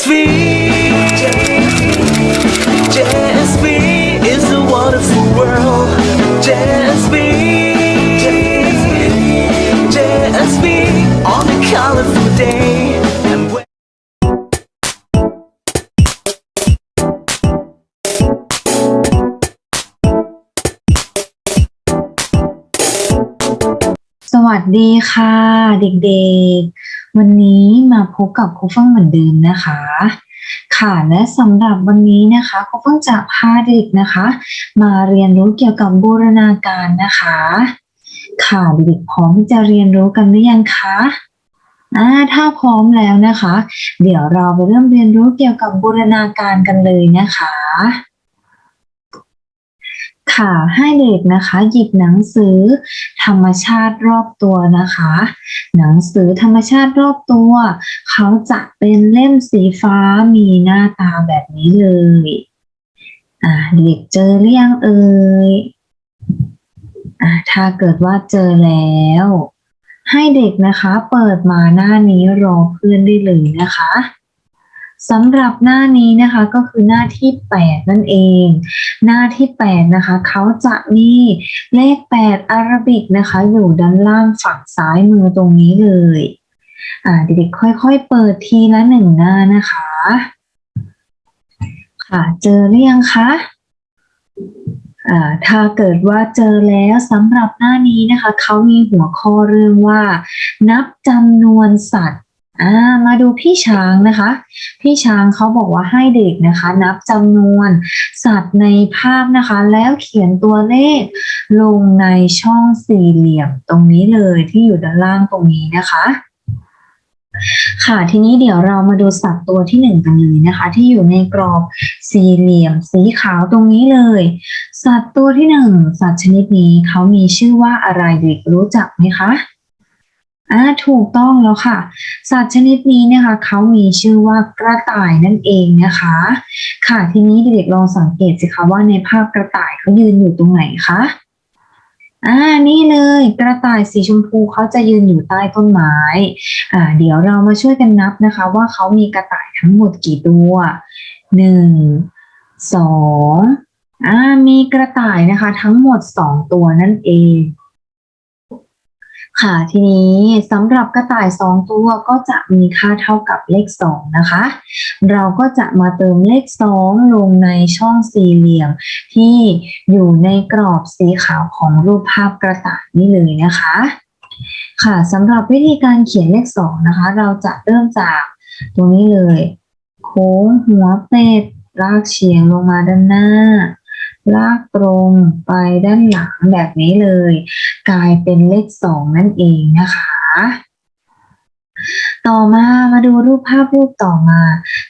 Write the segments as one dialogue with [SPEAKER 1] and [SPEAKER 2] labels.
[SPEAKER 1] his. วัสดีค่ะ เด็กๆ วันนี้มาพบกับครูเฟิ่งเหมือนเดิมนะคะ ค่ะและสำหรับวันนี้นะคะครูเฟิ่งจะพาเด็กนะคะ มาเรียนรู้เกี่ยวกับบูรณาการนะคะ ค่ะเด็กๆพร้อมที่จะเรียนรู้กันหรือยังคะอ่าถ้าพร้อมแล้วนะคะ เดี๋ยวเราไปเริ่มเรียนรู้เกี่ยวกับบูรณาการกันเลยนะคะ ค่ะให้เด็กนะคะหยิบหนังสือธรรมชาติรอบตัวนะคะ หนังสือธรรมชาติรอบตัว เขาจะเป็นเล่มสีฟ้ามีหน้าตาแบบนี้เลยอ่าเด็กเจอหรือยังเอ่ยอ่าถ้าเกิดว่าเจอแล้ว ให้เด็กนะคะเปิดมาหน้านี้รอเพื่อนได้เลยนะคะ สำหรับหน้านี้นะคะก็คือหน้าที่ 8 นั่นเอง หน้าที่ 8 นะคะเขาจะมีเลข 8 อาราบิกนะคะ อยู่ด้านล่างฝั่งซ้ายมือตรงนี้เลยอ่าเด็กๆค่อยๆ เปิดทีละหนึ่งหน้านะคะ ค่ะเจอหรือยังคะถ้าเกิดว่าเจอแล้วสำหรับหน้านี้นะคะ เขามีหัวข้อเรื่องว่า นับจำนวนสัตว์ อ่ามาดูพี่ช้างนะคะ พี่ช้างเขาบอกว่าให้เด็กนะคะ นับจำนวนสัตว์ในภาพนะคะ แล้วเขียนตัวเลขลงในช่องสี่เหลี่ยมตรงนี้เลยที่อยู่ด้านล่างตรงนี้นะคะค่ะทีนี้เดี๋ยวเรามาดูสัตว์ตัวที่หนึ่งกันเลยนะคะ ที่อยู่ในกรอบสี่เหลี่ยมสีขาวตรงนี้เลย สัตว์ตัวที่หนึ่งสัตว์ชนิดนี้เขามีชื่อว่าอะไรเด็กรู้จักไหมคะ อ่าถูกต้องแล้วค่ะ สัตว์ชนิดนี้นะคะเขามีชื่อว่ากระต่ายนั่นเองนะคะ ค่ะทีนี้เด็กๆลองสังเกตสิคะว่าในภาพกระต่ายเขายืนอยู่ตรงไหนคะอ่านี่เลยกระต่ายสีชมพูเขาจะยืนอยู่ใต้ต้นไม้อ่าเดี๋ยวเรามาช่วยกันนับนะคะ ว่าเขามีกระต่ายทั้งหมดกี่ตัวหนึ่งสองอ่ามีกระต่ายนะคะ ทั้งหมดสองตัวนั่นเอง ค่ะทีนี้สำหรับกระต่ายสองตัวก็จะมีค่าเท่ากับเลขสองนะคะ เราก็จะมาเติมเลขสองลงในช่องสี่เหลี่ยม ที่อยู่ในกรอบสีขาวของรูปภาพกระต่ายนี่เลยนะคะ ค่ะสำหรับวิธีการเขียนเลขสองนะคะ เราจะเริ่มจากตรงนี้เลย โค้งหัวเป็ดลากเฉียงลงมาด้านหน้า ลากตรงไปด้านหลังแบบนี้เลย กลายเป็นเลขสองนั่นเองนะคะ ต่อมามาดูรูปภาพรูปต่อมา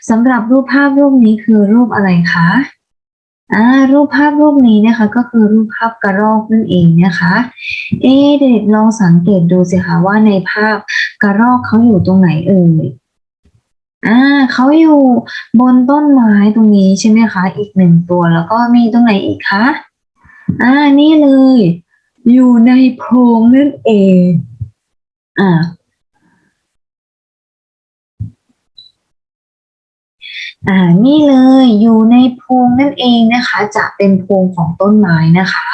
[SPEAKER 1] สำหรับรูปภาพรูปนี้คือรูปอะไรคะอ่ารูปภาพรูปนี้นะคะก็คือรูปภาพกระรอกนั่นเองนะคะ เอ๊เด็กลองสังเกตดูสิคะว่าในภาพกระรอกเขาอยู่ตรงไหนเอ่ย อ่า เขาอยู่บนต้นไม้ตรงนี้ใช่ไหมคะ อีกหนึ่งตัวแล้วก็มีตรงไหนอีกคะ อ่า นี่เลย อยู่ในโพรงนั่นเอง อ่า อ่านี่เลยอยู่ในโพรงนั่นเองนะคะ จะเป็นโพรงของต้นไม้นะคะ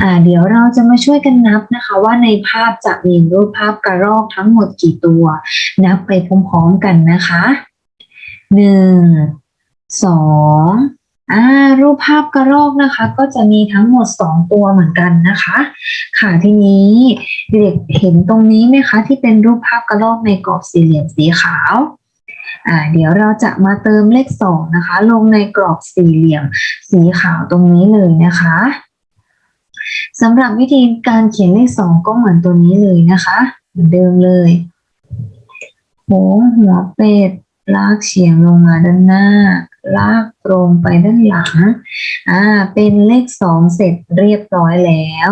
[SPEAKER 1] อ่าเดี๋ยวเราจะมาช่วยกันนับนะคะ ว่าในภาพจะมีรูปภาพกระรอกทั้งหมดกี่ตัว นับไปพร้อมๆกันนะคะหนึ่งสองอ่ารูปภาพกระรอกนะคะ ก็จะมีทั้งหมดสองตัวเหมือนกันนะคะ ค่ะทีนี้เด็กเห็นตรงนี้ไหมคะ ที่เป็นรูปภาพกระรอกในกรอบสี่เหลี่ยมสีขาว เดี๋ยวเราจะมาเติมเลขสองนะคะ ลงในกรอบสี่เหลี่ยมสีขาวตรงนี้เลยนะคะสำหรับวิธีการเขียนเลขสองก็เหมือนตัวนี้เลยนะคะเหมือนเดิมเลยโค้งหัวเป็ดลากเฉียงลงมาด้านหน้า ลากตรงไปด้านหลัง อ่า เป็นเลขสองเสร็จเรียบร้อยแล้ว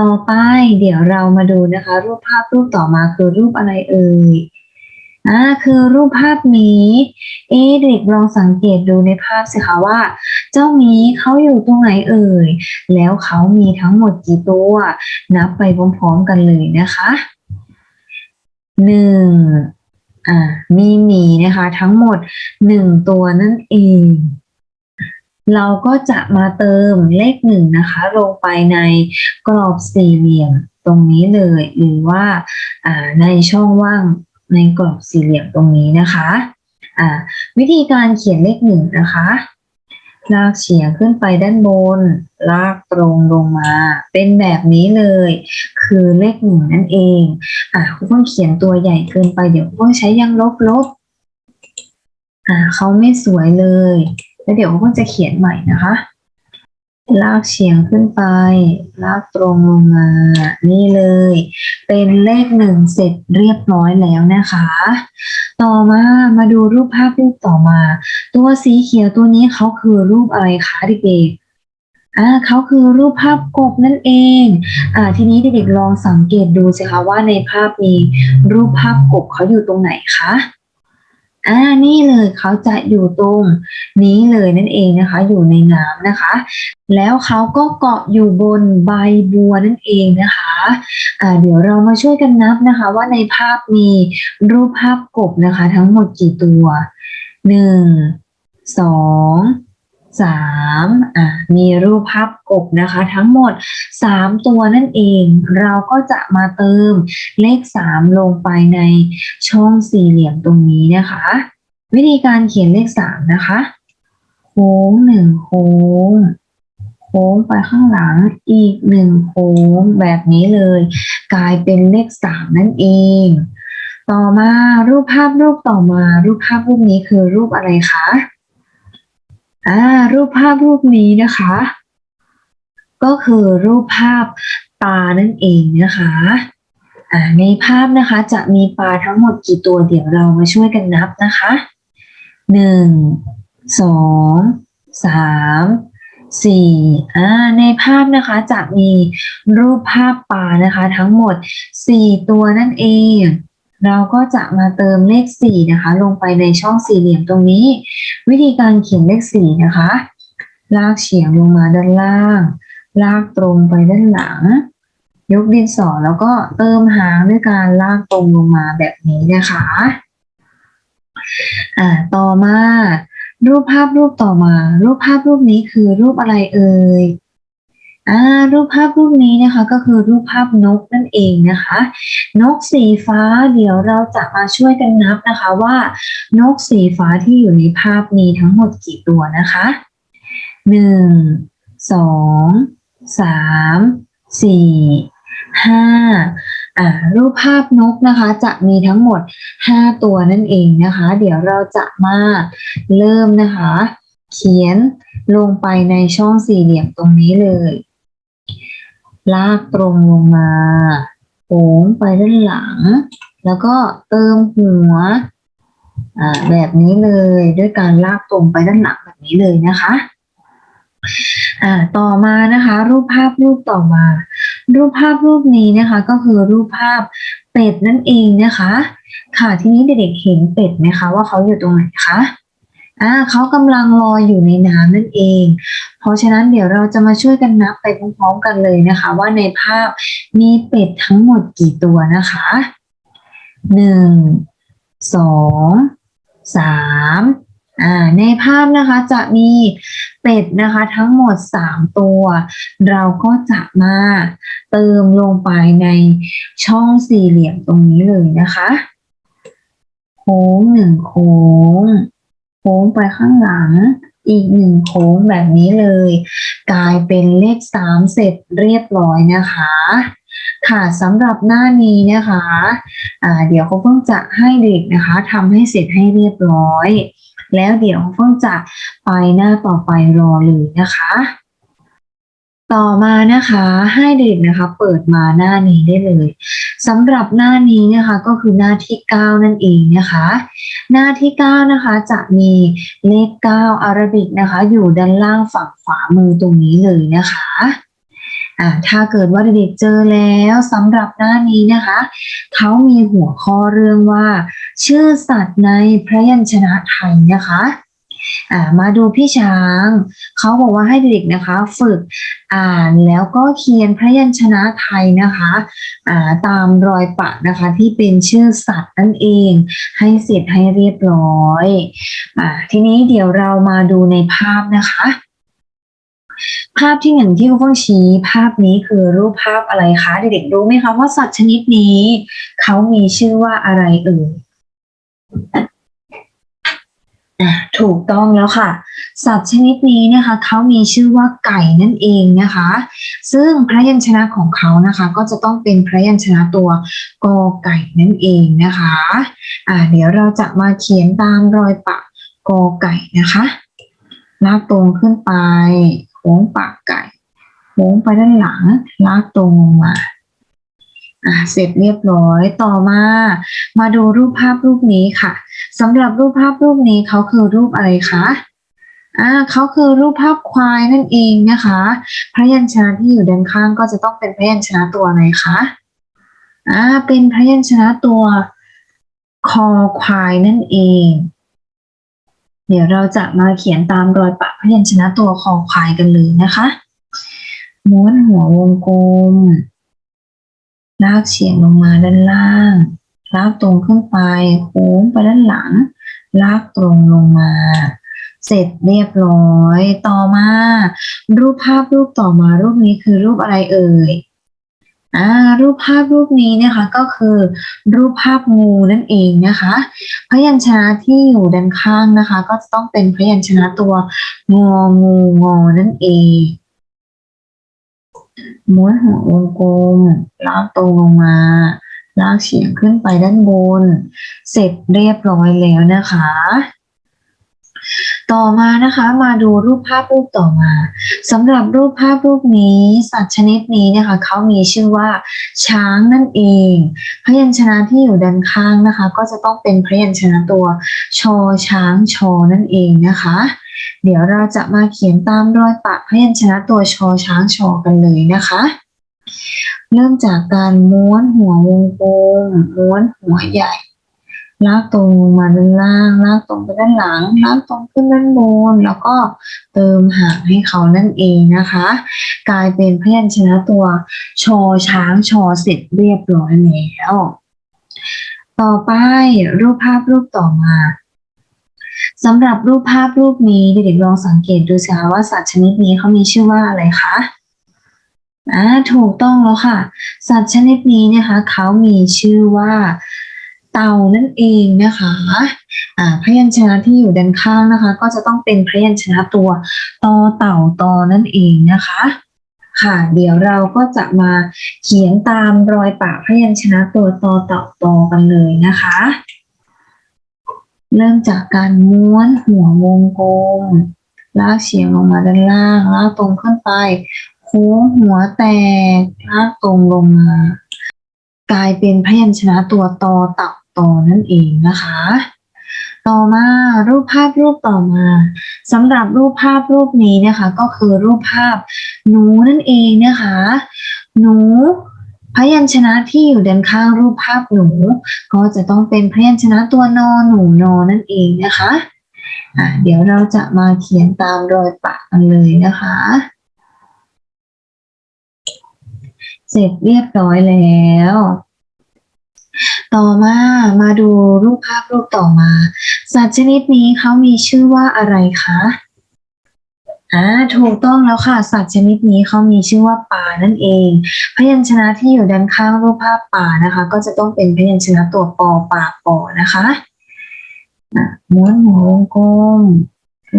[SPEAKER 1] ต่อไปเดี๋ยวเรามาดูนะคะ รูปภาพรูปต่อมาคือรูปอะไรเอ่ย อ่าคือรูปภาพหมีเอ๊เด็กลองสังเกตดูในภาพสิคะว่า เจ้ามีเขาอยู่ตรงไหนเอ่ย แล้วเขามีทั้งหมดกี่ตัว นับไปพร้อมๆกันเลยนะคะหนึ่งอ่ามีหมีนะคะ ทั้งหมดหนึ่งตัวนั่นเอง เราก็จะมาเติมเลขหนึ่งนะคะ ลงไปในกรอบสี่เหลี่ยมตรงนี้เลย หรือว่าในช่องว่าง ในกรอบสี่เหลี่ยมตรงนี้นะคะอ่าวิธีการเขียนเลขหนึ่งนะคะ ลากเฉียงขึ้นไปด้านบน ลากตรงลงมา เป็นแบบนี้เลย คือเลขหนึ่งนั่นเองอ่าคุณเพิ่งเขียนตัวใหญ่เกินไปเดี๋ยวคุณเพิ่งใช้ยังลบลบอ่าเขาไม่สวยเลย แล้วเดี๋ยวคุณเพิ่งจะเขียนใหม่นะคะ ลากเฉียงขึ้นไป ลากตรงลงมา นี่เลย เป็นเลขหนึ่งเสร็จเรียบร้อยแล้วนะคะ ต่อมามาดูรูปภาพรูปต่อมา ตัวสีเขียวตัวนี้เขาคือรูปอะไรคะเด็กๆอ่าเขาคือรูปภาพกบนั่นเอง อ่า ทีนี้เด็กๆลองสังเกตดูสิคะว่าในภาพมีรูปภาพกบเขาอยู่ตรงไหนคะ อ่านี่เลยเขาจะอยู่ตรงนี้เลยนั่นเองนะคะ อยู่ในน้ำนะคะ แล้วเขาก็เกาะอยู่บนใบบัวนั่นเองนะคะอ่าเดี๋ยวเรามาช่วยกันนับนะคะ ว่าในภาพมีรูปภาพกบนะคะ ทั้งหมดกี่ตัวหนึ่งสอง สามอะมีรูปภาพกบนะคะ ทั้งหมดสามตัวนั่นเอง เราก็จะมาเติมเลขสามลงไปในช่องสี่เหลี่ยมตรงนี้นะคะ วิธีการเขียนเลขสามนะคะ โค้งหนึ่งโค้งโค้งไปข้างหลังอีกหนึ่งโค้งแบบนี้เลย กลายเป็นเลขสามนั่นเอง ต่อมารูปภาพรูปต่อมา รูปภาพรูปนี้คือรูปอะไรคะ อ่ารูปภาพรูปนี้นะคะ ก็คือรูปภาพปลานั่นเองนะคะอ่าในภาพนะคะจะมีปลาทั้งหมดกี่ตัวเดี๋ยวเรามาช่วยกันนับนะคะหนึ่งสองสามสี่อ่าในภาพนะคะจะมีรูปภาพปลานะคะ ทั้งหมดสี่ตัวนั่นเอง เราก็จะมาเติมเลขสี่นะคะ ลงไปในช่องสี่เหลี่ยมตรงนี้ วิธีการเขียนเลขสี่นะคะ ลากเฉียงลงมาด้านล่าง ลากตรงไปด้านหลัง ยกดินสอแล้วก็เติมหางด้วยการลากตรงลงมาแบบนี้นะคะอ่าต่อมารูปภาพรูปต่อมา รูปภาพรูปนี้คือรูปอะไรเอ่ย อ่ารูปภาพรูปนี้นะคะก็คือรูปภาพนกนั่นเองนะคะ นกสีฟ้าเดี๋ยวเราจะมาช่วยกันนับนะคะว่า นกสีฟ้าที่อยู่ในภาพมีทั้งหมดกี่ตัวนะคะหนึ่งสองสามสี่ห้าอ่ารูปภาพนกนะคะ จะมีทั้งหมดห้าตัวนั่นเองนะคะ เดี๋ยวเราจะมาเริ่มนะคะ เขียนลงไปในช่องสี่เหลี่ยมตรงนี้เลย ลากตรงลงมาโค้งไปด้านหลัง แล้วก็เติมหัวแบบนี้เลยด้วยการลากตรงไปด้านหลังแบบนี้เลยนะคะต่อมานะคะ รูปภาพรูปต่อมา รูปภาพรูปนี้นะคะ ก็คือรูปภาพเป็ดนั่นเองนะคะ ค่ะทีนี้เด็กๆเห็นเป็ดไหมคะว่าเขาอยู่ตรงไหนคะ อ่าเขากำลังลอยอยู่ในน้ำนั่นเอง เพราะฉะนั้นเดี๋ยวเราจะมาช่วยกันนับไปพร้อมๆกันเลยนะคะ ว่าในภาพมีเป็ดทั้งหมดกี่ตัวนะคะหนึ่งสองสามอ่าในภาพนะคะจะมีเป็ดนะคะทั้งหมดสามตัว เราก็จะมาเติมลงไปในช่องสี่เหลี่ยมตรงนี้เลยนะคะ โค้งหนึ่งโค้ง ค้งไปข้างหลัง อีกหนึ่งโค้งแบบนี้เลย กลายเป็นเลขสามเสร็จเรียบร้อยนะคะ ค่ะสำหรับหน้านี้นะคะะเดี๋ยวเขาเพิ่งจะให้เด็กนะคะทำให้เสร็จให้เรียบร้อย แล้วเดี๋ยวเพิ่งจะไปหน้าต่อไปรอเลยนะคะ ต่อมานะคะให้เด็กนะคะเปิดมาหน้านี้ได้เลยสำหรับหน้านี้นะคะก็คือหน้าที่ 9 นั่นเองนะคะ หน้าที่ 9 นะคะจะมีเลข 9 อาราบิกนะคะ อยู่ด้านล่างฝั่งขวามือตรงนี้เลยนะคะอ่าถ้าเกิดว่าเด็กเจอแล้วสำหรับหน้านี้นะคะเขามีหัวข้อเรื่องว่า ชื่อสัตว์ในพระยัญชนะไทยนะคะ มาดูพี่ช้าง เขาบอกว่าให้เด็กๆนะคะ ฝึกอ่านแล้วก็เขียนพระยัญชนะไทยนะคะาตามรอยปะนะคะที่เป็นชื่อสัตว์นั่นเอง ให้เสร็จให้เรียบร้อยอทีนี้เดี๋ยวเรามาดูในภาพนะคะ ภาพที่หนึ่งที่คุณต้องชี้ภาพนี้คือรูปภาพอะไรคะเด็กๆรู้ไหมคะว่าสัตว์ชนิดนี้ เขามีชื่อว่าอะไรเอ่ย ถูกต้องแล้วค่ะ สัตว์ชนิดนี้นะคะเขามีชื่อว่าไก่นั่นเองนะคะ ซึ่งพระยัญชนะของเขานะคะ ก็จะต้องเป็นพระยัญชนะตัวกอไก่นั่นเองนะคะอ่าเดี๋ยวเราจะมาเขียนตามรอยปะกอไก่นะคะลากตรงขึ้นไปโค้งปากไก่โค้งไปด้านหลังลากตรงลงมา อ่าเสร็จเรียบร้อยต่อมา มาดูรูปภาพรูปนี้ค่ะสำหรับรูปภาพรูปนี้เขาคือรูปอะไรคะอ่าเขาคือรูปภาพควายนั่นเองนะคะ พระยัญชนะที่อยู่ด้านข้างก็จะต้องเป็นพระยัญชนะตัวไหนคะอ่าเป็นพระยัญชนะตัวคอควายนั่นเอง เดี๋ยวเราจะมาเขียนตามรอยปะพยัญชนะตัวคอควายกันเลยนะคะ ม้วนหัววงกลม ลากเฉียงลงมาด้านล่าง ลากตรงขึ้นไปโค้งไปด้านหลัง ลากตรงลงมา เสร็จเรียบร้อย ต่อมา รูปภาพรูปต่อมารูปนี้คือรูปอะไรเอ่ยอ่ารูปภาพรูปนี้นะคะก็คือรูปภาพงูนั่นเองนะคะ พยัญชนะที่อยู่ด้านข้างนะคะ ก็จะต้องเป็นพยัญชนะตัวงองูงอนั่นเอง ม้วนหัววงกลมลากตรงลงมาลากเฉียงขึ้นไปด้านบน เสร็จเรียบร้อยแล้วนะคะ ต่อมานะคะมาดูรูปภาพรูปต่อมาสำหรับรูปภาพรูปนี้สัตว์ชนิดนี้นะคะเขามีชื่อว่า ช้างนั่นเอง พยัญชนะที่อยู่ด้านข้างนะคะ ก็จะต้องเป็นพยัญชนะตัวชอช้างชอนั่นเองนะคะ เดี๋ยวเราจะมาเขียนตามรอยปะพยัญชนะตัวชอช้างชอกันเลยนะคะ เริ่มจากการม้วนหัววงกลมม้วนหัวใหญ่ลากตรงลงมาด้านล่างลากตรงไปด้านหลังลากตรงขึ้นด้านบน แล้วก็เติมหางให้เขานั่นเองนะคะ กลายเป็นพยัญชนะตัวชอช้างชอเสร็จเรียบร้อยแล้ว ต่อไปรูปภาพรูปต่อมา สำหรับรูปภาพรูปนี้เด็กๆลองสังเกตดูสิคะว่าสัตว์ชนิดนี้เขามีชื่อว่าอะไรคะอ่าถูกต้องแล้วค่ะ สัตว์ชนิดนี้นะคะเขามีชื่อว่าเต่านั่นเองนะคะอ่าพยัญชนะที่อยู่ด้านข้างนะคะ ก็จะต้องเป็นพยัญชนะตัวตอเต่าตอนั่นเองนะคะ ค่ะ เดี๋ยวเราก็จะมาเขียนตามรอยปะพยัญชนะตัวตอเต่าตอกันเลยนะคะ เริ่มจากการม้วนหัววงกลม ลากเฉียงลงมาด้านล่าง ลากตรงขึ้นไป โค้งหัวแตก ลากตรงลงมา กลายเป็นพยัญชนะตัวตอต่าตอนั่นเองนะคะ ต่อมารูปภาพรูปต่อมาสำหรับรูปภาพรูปนี้นะคะ ก็คือรูปภาพหนูนั่นเองนะคะ หนู พยัญชนะที่อยู่ด้านข้างรูปภาพหนู ก็จะต้องเป็นพยัญชนะตัวนอหนูนอนั่นเองนะคะอะเดี๋ยวเราจะมาเขียนตามรอยปะกันเลยนะคะ เสร็จเรียบร้อยแล้ว ต่อมามาดูรูปภาพรูปต่อมา สัตว์ชนิดนี้เขามีชื่อว่าอะไรคะ อ่าถูกต้องแล้วค่ะ สัตว์ชนิดนี้เขามีชื่อว่าปลานั่นเอง พยัญชนะที่อยู่ด้านข้างรูปภาพปลานะคะ ก็จะต้องเป็นพยัญชนะตัวปอปาปอนะคะอะม้วนหัววงกลม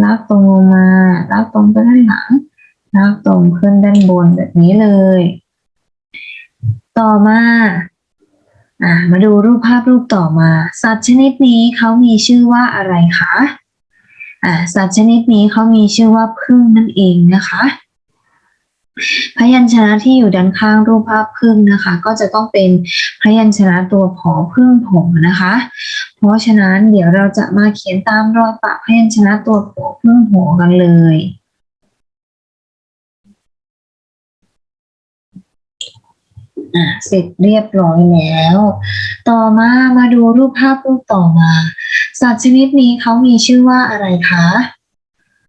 [SPEAKER 1] ลากตรงลงมาลากตรงไปด้านหลังลากตรงขึ้นด้านบนแบบนี้เลย ต่อมาอ่ามาดูรูปภาพรูปต่อมา สัตว์ชนิดนี้เขามีชื่อว่าอะไรคะ อ่าสัตว์ชนิดนี้เขามีชื่อว่าพึ่งนั่นเองนะคะ พยัญชนะที่อยู่ด้านข้างรูปภาพพึ่งนะคะ ก็จะต้องเป็นพยัญชนะตัวผอพึ่งผงนะคะ เพราะฉะนั้นเดี๋ยวเราจะมาเขียนตามรอยปะพยัญชนะตัวผอพึ่งผงกันเลย อะเสร็จเรียบร้อยแล้ว ต่อมามาดูรูปภาพรูปต่อมา สัตว์ชนิดนี้เขามีชื่อว่าอะไรคะ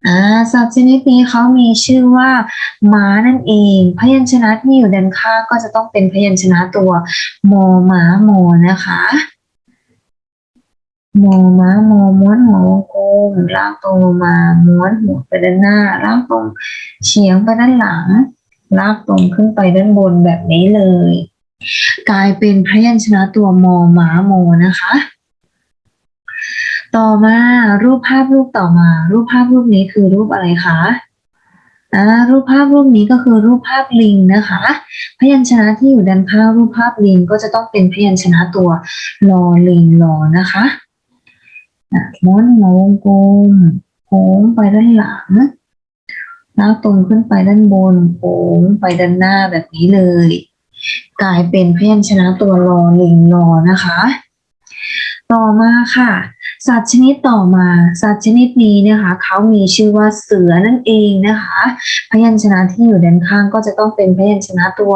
[SPEAKER 1] อ่าสัตว์ชนิดนี้เขามีชื่อว่าม้านั่นเอง พยัญชนะที่อยู่ด้านข้างก็จะต้องเป็นพยัญชนะตัวมอม้าโมนะคะมอม้าโมม้วนหัววงกลมลากตรงมาม้วนหัวไปด้านหน้าลากตรงเฉียงไปด้านหลัง ลากตรงขึ้นไปด้านบนแบบนี้เลย กลายเป็นพยัญชนะตัวมอม้าโมนะคะ ต่อมารูปภาพรูปต่อมา รูปภาพรูปนี้คือรูปอะไรคะอ่ารูปภาพรูปนี้ก็คือรูปภาพลิงนะคะ พยัญชนะที่อยู่ด้านข้างรูปภาพลิงก็จะต้องเป็นพยัญชนะตัวลอลิงลอนะคะม้วนหัววงกลมโค้งไปด้านหลัง ลาตรงขึ้นไปด้านบนโค้งไปด้านหน้าแบบนี้เลย กลายเป็นพยัญชนะตัวลอลิงลอนะคะ ต่อมาค่ะ สัตว์ชนิดต่อมา สัตว์ชนิดนี้นะคะเขามีชื่อว่าเสือนั่นเองนะคะ พยัญชนะที่อยู่ด้านข้างก็จะต้องเป็นพยัญชนะตัว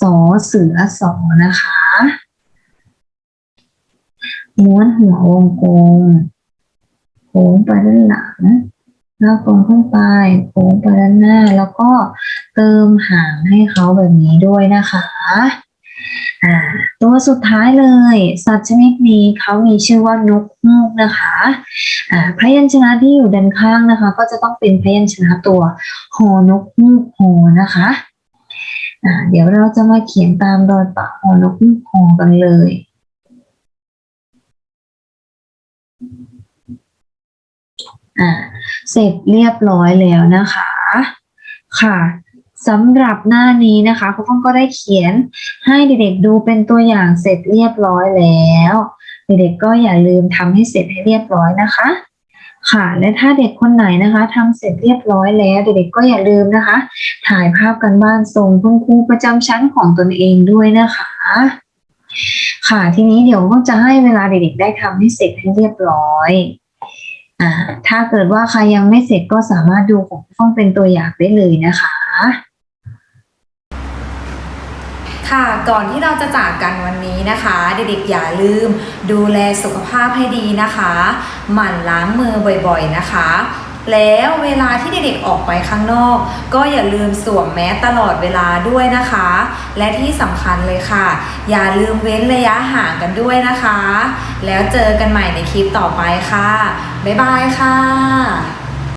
[SPEAKER 1] สอเสือสอนะคะม้วนหัววงกลมโค้งไปด้านหลัง แล้วตรงขึ้นไปโค้งไปด้านหน้า แล้วก็เติมหางให้เขาแบบนี้ด้วยนะคะอ่าตัวสุดท้ายเลย สัตว์ชนิดนี้เขามีชื่อว่านกฮูกนะคะอ่าพยัญชนะที่อยู่ด้านข้างนะคะ ก็จะต้องเป็นพยัญชนะตัวหอนกฮูกหอนะคะอ่าเดี๋ยวเราจะมาเขียนตามรอยปากหอนกฮูกหอกันเลย อ่าเสร็จเรียบร้อยแล้วนะคะ ค่ะสำหรับหน้านี้นะคะคุณพ่อก็ได้เขียนให้เด็กๆดูเป็นตัวอย่างเสร็จเรียบร้อยแล้ว เด็กๆก็อย่าลืมทำให้เสร็จให้เรียบร้อยนะคะ ค่ะ และถ้าเด็กคนไหนนะคะทำเสร็จเรียบร้อยแล้ว เด็กๆก็อย่าลืมนะคะ ถ่ายภาพกันบ้านส่งคุณครูประจำชั้นของตนเองด้วยนะคะ ค่ะทีนี้เดี๋ยวก็จะให้เวลาเด็กๆได้ทำให้เสร็จให้เรียบร้อย อ่าถ้าเกิดว่าใครยังไม่เสร็จก็สามารถดูของห้องเป็นตัวอย่างได้เลยนะคะ
[SPEAKER 2] ค่ะก่อนที่เราจะจากกันวันนี้นะคะ เด็กๆอย่าลืมดูแลสุขภาพให้ดีนะคะ หมั่นล้างมือบ่อยๆนะคะ แล้วเวลาที่เด็กๆออกไปข้างนอก ก็อย่าลืมสวมแมสตลอดเวลาด้วยนะคะ และที่สำคัญเลยค่ะ อย่าลืมเว้นระยะห่างกันด้วยนะคะ แล้วเจอกันใหม่ในคลิปต่อไปค่ะ บ๊ายบายค่ะ